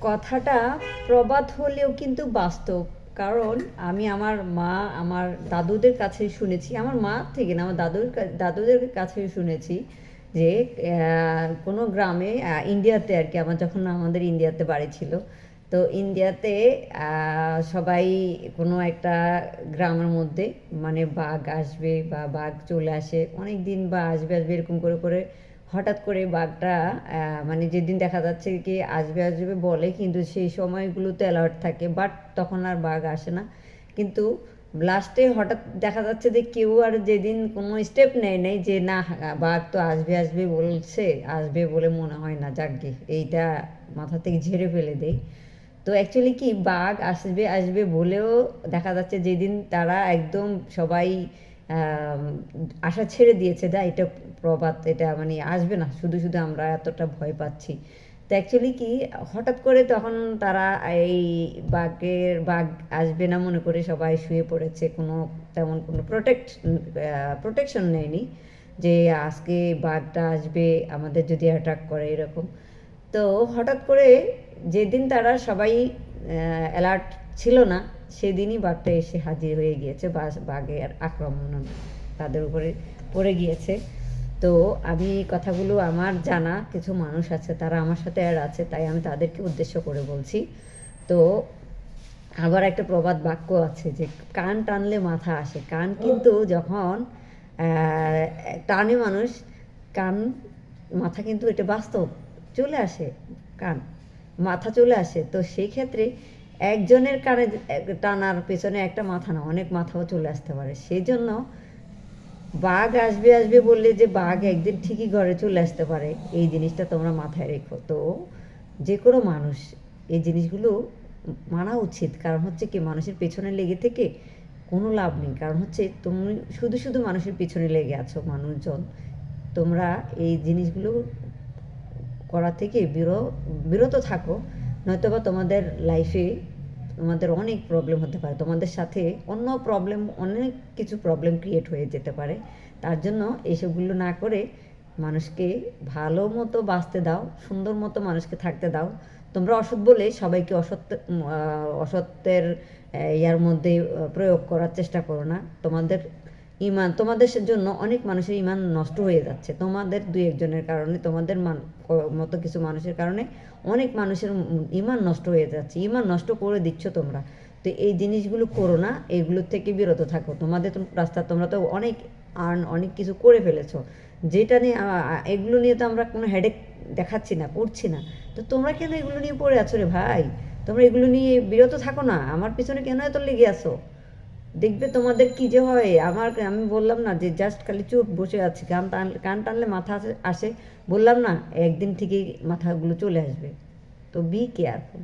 কথাটা প্রবাদ হলেও কিন্তু বাস্তব। কারণ আমি আমার মা, আমার দাদুদের কাছে শুনেছি, আমার মা থেকে না, আমার দাদুর দাদুদের কাছে শুনেছি যে কোনো গ্রামে ইন্ডিয়াতে আর কি, আমার যখন আমাদের ইন্ডিয়াতে বাড়ি ছিল, তো ইন্ডিয়াতে সবাই কোনো একটা গ্রামের মধ্যে মানে বাঘ আসবে বা বাঘ চলে আসে অনেক দিন বা আসবে আসবে এরকম করে করে হঠাৎ করে বাঘটা মানে যেদিন দেখা যাচ্ছে কি আসবে আসবে বলে, কিন্তু সেই সময়গুলোতে অ্যালার্ট থাকে বাট তখন আর বাঘ আসে না। কিন্তু লাস্টে হঠাৎ দেখা যাচ্ছে যে কেউ আর যেদিন কোনো স্টেপ নেয় নাই যে, না, বাঘ তো আসবে আসবে বলছে, আসবে বলে মনে হয় না যাকগে এইটা মাথা থেকে ঝেড়ে ফেলে দেয় তো অ্যাকচুয়ালি কি, বাঘ আসবে আসবে বলেও দেখা যাচ্ছে যেদিন তারা একদম সবাই আশা ছেড়ে দিয়েছে দা এটা প্রবাদ, এটা মানে আসবে না, শুধু শুধু আমরা এতটা ভয় পাচ্ছি। তো অ্যাকচুয়ালি কি, হঠাৎ করে তখন তারা এই বাঘের, বাঘ আসবে না মনে করে সবাই শুয়ে পড়েছে, কোনো তেমন কোনো প্রোটেক্ট প্রোটেকশন নেয়নি যে আজকে বাঘটা আসবে, আমাদের যদি অ্যাটাক করে, এরকম। তো হঠাৎ করে যেদিন তারা সবাই অ্যালার্ট ছিল না, সেদিনই বাঘটা এসে হাজির হয়ে গিয়েছে বা- বাঘের আক্রমণ তাদের উপরে পড়ে গিয়েছে। তো আমি কথাগুলো আমার জানা কিছু মানুষ আছে, তারা আমার সাথে অ্যাড আছে, তাই আমি তাদেরকে উদ্দেশ্য করে বলছি। তো আবার একটা প্রবাদ বাক্য আছে যে, কান টানলে মাথা আসে। কান কিন্তু যখন টানে মানুষ, কান, মাথা কিন্তু এটা বাস্তব, চলে আসে কান। মাথা চলে আসে। তো সেই ক্ষেত্রে একজনের কানে টানার পেছনে একটা মাথা না, অনেক মাথাও চলে আসতে পারে। সেই জন্য বাঘ আসবে আসবে বললে যে বাঘ একদিন ঠিকই ঘরে চলে আসতে পারে। এই জিনিসটা তোমরা মাথায় রেখো। তো যে কোনো মানুষ এই জিনিসগুলো মানা উচিত। কারণ হচ্ছে কি, মানুষের পেছনে লেগে থেকে কোনো লাভ নেই। কারণ হচ্ছে তুমি শুধু শুধু মানুষের পিছনে লেগে আছো মানুষজন। তোমরা এই জিনিসগুলো করা থেকে বির- বিরত থাকো নয়তোবা তোমাদের লাইফে তোমাদের অনেক প্রবলেম হতে পারে। তোমাদের সাথে অন্য প্রবলেম অনেক কিছু প্রবলেম ক্রিয়েট হয়ে যেতে পারে। তার জন্য এইসবগুলো না করে মানুষকে ভালো মতো বাঁচতে দাও সুন্দর মতো মানুষকে থাকতে দাও। তোমরা অসৎ বলে সবাইকে উম, অসত্যের ইয়ার মধ্যে প্রয়োগ করার চেষ্টা করো না। তোমাদের ইমান, তোমাদের জন্য অনেক মানুষের ইমান নষ্ট হয়ে যাচ্ছে। তোমাদের দুই একজনের কারণে, তোমাদের মান মতো কিছু মানুষের কারণে অনেক মানুষের ইমান নষ্ট হয়ে যাচ্ছে। ইমান নষ্ট করে দিচ্ছ তোমরা। তো এই জিনিসগুলো করো না এগুলোর থেকে বিরত থাকো। তোমাদের রাস্তা, তোমরা তো অনেক আর্ন অনেক কিছু করে ফেলেছো। যেটা নিয়ে এগুলো নিয়ে তো আমরা কোনো হেডেক দেখাচ্ছি না, করছি না। তো তোমরা কেন এগুলো নিয়ে পড়ে আছো রে ভাই? তোমরা এগুলো নিয়ে বিরত থাকো না। আমার পিছনে কেন এত লেগে আছো? দেখবে তোমাদের কি যে হয়? আমার আমি বললাম না যে জাস্ট খালি চুপ বসে আছি। গান টান, গান টানলে মাথা আসে- বললাম না, একদিন থেকেই মাথাগুলো চলে আসবে। তো বি কেয়ারফুল